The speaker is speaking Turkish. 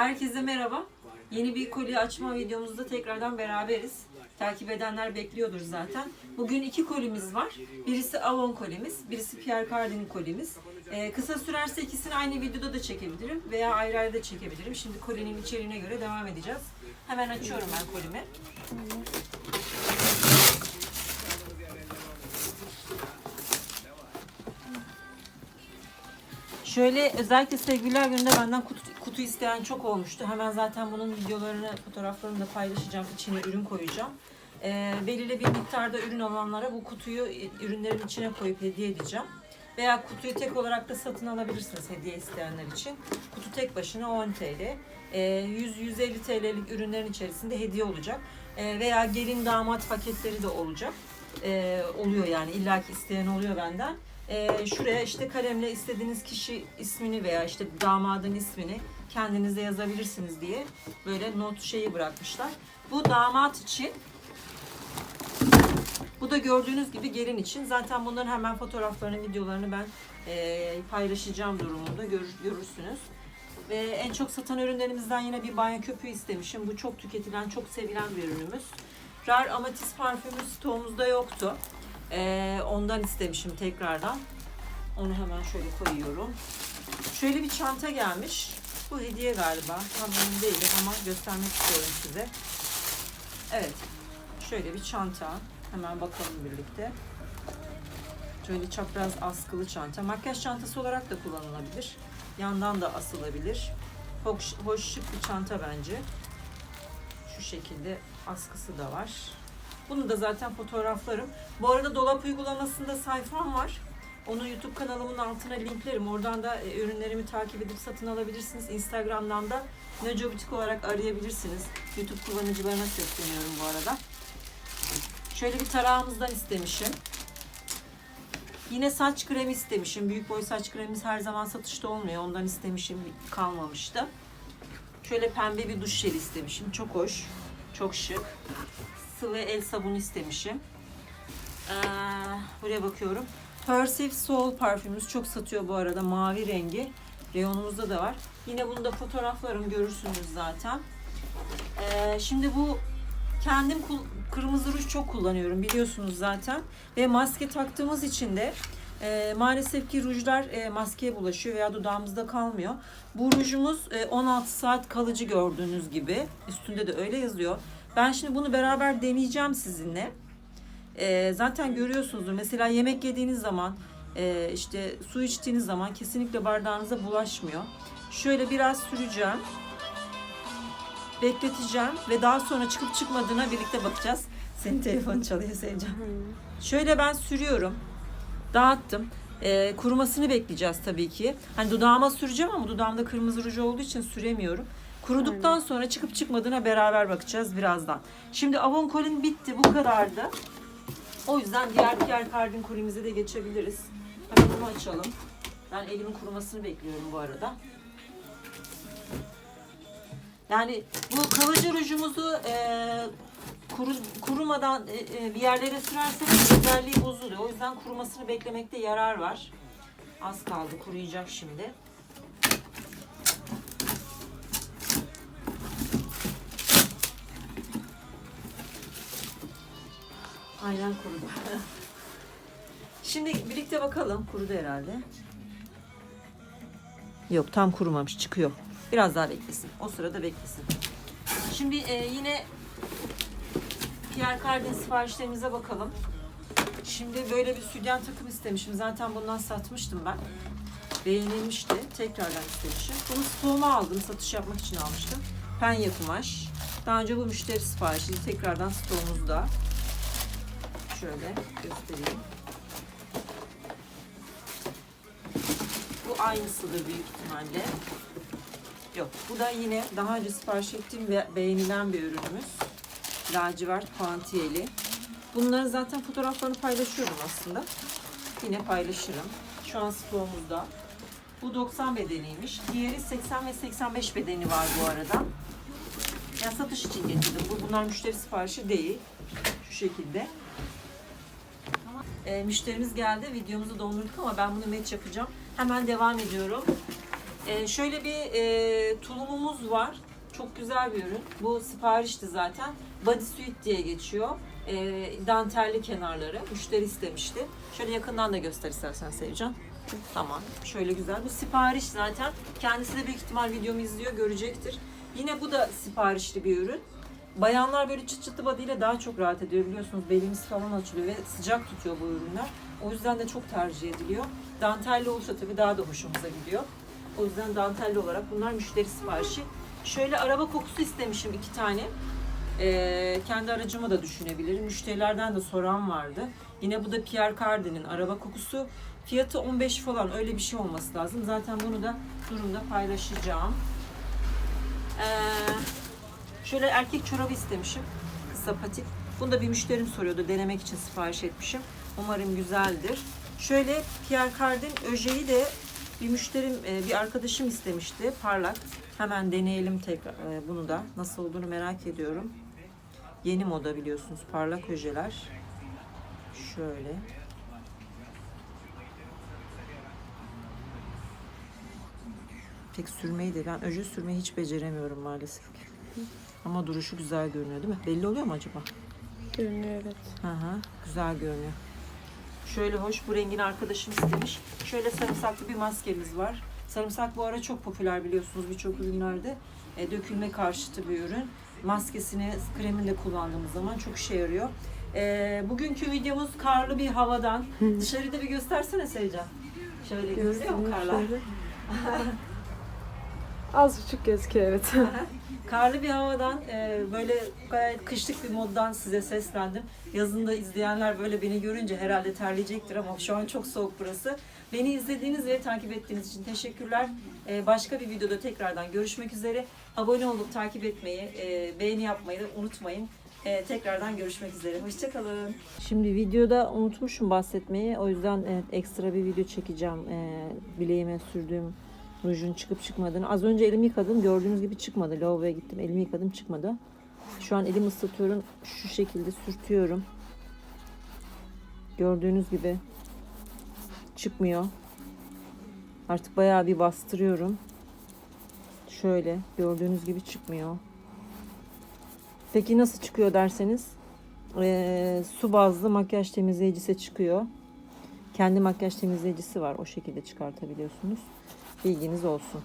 Herkese merhaba. Yeni bir kolye açma videomuzda tekrardan beraberiz. Takip edenler bekliyordur zaten. Bugün iki kolimiz var. Birisi Avon kolimiz, birisi Pierre Cardin kolimiz. Ee, kısa sürerse ikisini aynı videoda da çekebilirim veya ayrı ayrı da çekebilirim. Şimdi kolinin içeriğine göre devam edeceğiz. Hemen açıyorum ben kolimi. Şöyle özellikle sevgililer gününde benden kutu, kutu isteyen çok olmuştu. Hemen zaten bunun videolarını, fotoğraflarını da paylaşacağım. İçine ürün koyacağım. Ee, belirli bir miktarda ürün alanlara bu kutuyu e, ürünlerin içine koyup hediye edeceğim. Veya kutuyu tek olarak da satın alabilirsiniz hediye isteyenler için. Kutu tek başına 10 TL. Ee, 100-150 TL'lik ürünlerin içerisinde hediye olacak. Ee, veya gelin damat paketleri de olacak. Ee, oluyor yani illaki isteyen oluyor benden. Ee, şuraya işte kalemle istediğiniz kişi ismini veya işte damadın ismini kendinize yazabilirsiniz diye böyle not şeyi bırakmışlar. Bu damat için bu da gördüğünüz gibi gelin için. Zaten bunların hemen fotoğraflarını, videolarını ben e, paylaşacağım durumunda gör- görürsünüz. Ve en çok satan ürünlerimizden yine bir banyo köpüğü istemişim. Bu çok tüketilen, çok sevilen bir ürünümüz. Rar Amatist parfümü stoğumuzda yoktu. E, ondan istemişim tekrardan. Onu hemen şöyle koyuyorum. Şöyle bir çanta gelmiş. Bu hediye galiba. Tam emin değilim ama göstermek istiyorum size. Evet. Şöyle bir çanta. Hemen bakalım birlikte. Şöyle çapraz askılı çanta. Makyaj çantası olarak da kullanılabilir. Yandan da asılabilir. Hoş, hoş şık bir çanta bence. Şu şekilde askısı da var. Bunu da zaten fotoğraflarım. Bu arada dolap uygulamasında sayfam var. Onu YouTube kanalımın altına linklerim. Oradan da e, ürünlerimi takip edip satın alabilirsiniz. Instagram'dan da Neco Butik olarak arayabilirsiniz. YouTube kullanıcılarına sesleniyorum bu arada. Şöyle bir tarağımızdan istemişim. Yine saç kremi istemişim. Büyük boy saç kremimiz her zaman satışta olmuyor. Ondan istemişim kalmamıştı. Şöyle pembe bir duş jeli istemişim. Çok hoş. Çok şık. Sıvı el sabunu istemişim. Ee, buraya bakıyorum. Persive Soul parfümümüz çok satıyor bu arada. Mavi rengi. Reyonumuzda da var. Yine bunu da fotoğraflarım görürsünüz zaten. Ee, şimdi bu kendim kırmızı ruj çok kullanıyorum biliyorsunuz zaten. Ve maske taktığımız için de e, maalesef ki rujlar e, maskeye bulaşıyor veya dudağımızda kalmıyor. Bu rujumuz e, 16 saat kalıcı gördüğünüz gibi. Üstünde de öyle yazıyor. Ben şimdi bunu beraber deneyeceğim sizinle. E, zaten görüyorsunuzdur. Mesela yemek yediğiniz zaman, e, işte su içtiğiniz zaman kesinlikle bardağınıza bulaşmıyor. Şöyle biraz süreceğim bekleteceğim ve daha sonra çıkıp çıkmadığına birlikte bakacağız. Senin telefon çalıyor Sevcan. Şöyle ben sürüyorum. Dağıttım. Ee, kurumasını bekleyeceğiz tabii ki. Hani dudağıma süreceğim ama dudağımda kırmızı ruj olduğu için süremiyorum. Kuruduktan sonra çıkıp çıkmadığına beraber bakacağız birazdan. Şimdi Avon Colin bitti. Bu kadardı. O yüzden diğer Pierre Cardin kolimize de geçebiliriz. Hemen bunu açalım. Ben elimin kurumasını bekliyorum bu arada. Yani bu kalıcı rujumuzu e, kuru, kurumadan e, e, bir yerlere sürerseniz özelliği bozuluyor. O yüzden kurumasını beklemekte yarar var. Az kaldı kuruyacak şimdi. Aynen kurudu. Şimdi birlikte bakalım. Kurudu herhalde. Yok tam kurumamış çıkıyor. Biraz daha beklesin. O sırada beklesin. Şimdi e, yine Pierre Cardin siparişlerimize bakalım. Şimdi böyle bir sütyen takım istemişim. Zaten bundan satmıştım ben. Beğenilmişti. Tekrardan istemişim. Bunu stoğuma aldım. Satış yapmak için almıştım. Penye kumaş. Daha önce bu müşteri siparişiydi. Tekrardan stoğumuzda. Şöyle göstereyim. Bu aynısıdır büyük ihtimalle. Yok. Bu da yine daha önce sipariş ettiğim ve beğenilen bir ürünümüz. Lacivert puantiyeli. Bunların zaten fotoğraflarını paylaşıyorum aslında. Yine paylaşırım. Şu an stoğumuzda. Bu 90 bedeniymiş. Diğeri 80 ve 85 bedeni var bu arada. Yani satış için getirdim. Bu bunlar müşteri siparişi değil. Şu şekilde. E, müşterimiz geldi. Videomuzu dondurduk ama ben bunu match yapacağım. Hemen devam ediyorum. Ee, şöyle bir e, tulumumuz var. Çok güzel bir ürün. Bu siparişti zaten. Body Suite diye geçiyor. Ee, dantelli kenarları. Müşteri istemişti. Şöyle yakından da göster istersen Sevcan. Tamam. Şöyle güzel. Bu sipariş zaten. Kendisi de büyük ihtimal videomu izliyor, görecektir. Yine bu da siparişli bir ürün. Bayanlar böyle çıt çıtlı ile daha çok rahat ediyor biliyorsunuz. Belimiz falan açılıyor ve sıcak tutuyor bu ürünler. O yüzden de çok tercih ediliyor. Dantelli olursa tabii daha da hoşumuza gidiyor. O yüzden dantelli olarak bunlar müşteri siparişi. Şöyle araba kokusu istemişim iki tane. Ee, kendi aracıma da düşünebilirim. Müşterilerden de soran vardı. Yine bu da Pierre Cardin'in araba kokusu. Fiyatı 15 falan öyle bir şey olması lazım. Zaten bunu da durumda paylaşacağım. Ee, şöyle erkek çorabı istemişim. Kısa patik. Bunu da bir müşterim soruyordu. Denemek için sipariş etmişim. Umarım güzeldir. Şöyle Pierre Cardin öjeyi de bir müşterim, e, bir arkadaşım istemişti. Parlak. Hemen deneyelim tekrar e, bunu da. Nasıl olduğunu merak ediyorum. Yeni moda biliyorsunuz parlak öjeler. Şöyle. Pek sürmeyi de ben öje sürmeyi hiç beceremiyorum maalesef. Ama duruşu güzel görünüyor değil mi? Belli oluyor mu acaba? Görünüyor evet. Hı hı, güzel görünüyor. Şöyle hoş bu rengin arkadaşım istemiş. Şöyle sarımsaklı bir maskemiz var. Sarımsak bu ara çok popüler biliyorsunuz birçok ürünlerde. E, dökülme karşıtı bir ürün. Maskesini, kremini de kullandığımız zaman çok işe yarıyor. E, bugünkü videomuz karlı bir havadan. Dışarıda bir göstersene Sevcan. Şöyle görünüyor mu karlar? Az buçuk gözüküyor evet. Karlı bir havadan e, böyle gayet kışlık bir moddan size seslendim. Yazında izleyenler böyle beni görünce herhalde terleyecektir ama şu an çok soğuk burası. Beni izlediğiniz ve takip ettiğiniz için teşekkürler. E, başka bir videoda tekrardan görüşmek üzere. Abone olup takip etmeyi, e, beğeni yapmayı da unutmayın. E, tekrardan görüşmek üzere. Hoşçakalın. Şimdi videoda unutmuşum bahsetmeyi. O yüzden evet, ekstra bir video çekeceğim. E, bileğime sürdüğüm rujun çıkıp çıkmadığını. Az önce elimi yıkadım. Gördüğünüz gibi çıkmadı. Lavaboya gittim. Elimi yıkadım çıkmadı. Şu an elimi ıslatıyorum. Şu şekilde sürtüyorum. Gördüğünüz gibi çıkmıyor. Artık bayağı bir bastırıyorum. Şöyle gördüğünüz gibi çıkmıyor. Peki nasıl çıkıyor derseniz eee, su bazlı makyaj temizleyicisi çıkıyor. Kendi makyaj temizleyicisi var. O şekilde çıkartabiliyorsunuz. Bilginiz olsun.